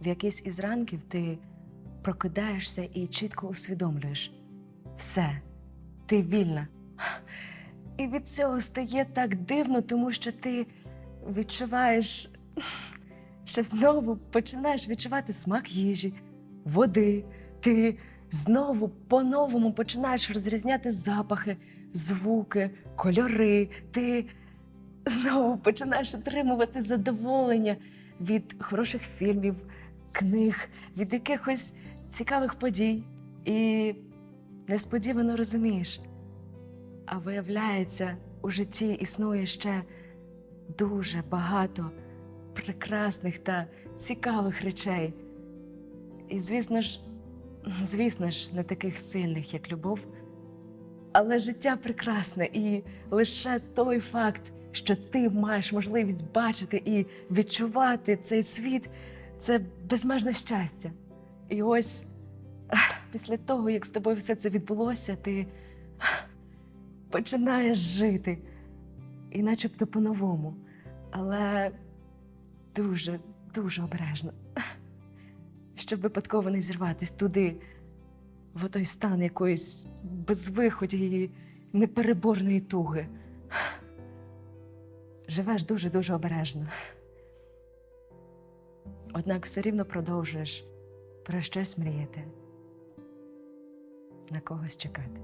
В якийсь із ранків ти прокидаєшся і чітко усвідомлюєш все, ти вільна. І від цього стає так дивно, тому що ти відчуваєш, що знову починаєш відчувати смак їжі, води. Ти знову по-новому починаєш розрізняти запахи, звуки, кольори. Ти знову починаєш отримувати задоволення від хороших фільмів, книг, від якихось цікавих подій. І несподівано розумієш. А виявляється, у житті існує ще дуже багато прекрасних та цікавих речей. І, звісно ж, звісно ж, не таких сильних, як любов. Але життя прекрасне, і лише той факт, що ти маєш можливість бачити і відчувати цей світ, це безмежне щастя. І ось після того, як з тобою все це відбулося, ти починаєш жити. І начебто по-новому. Але дуже, дуже обережно. Щоб випадково не зірватись туди, в той стан якоїсь безвиході і непереборної туги. Живеш дуже-дуже обережно. Однак все рівно продовжуєш про щось мріяти, на когось чекати.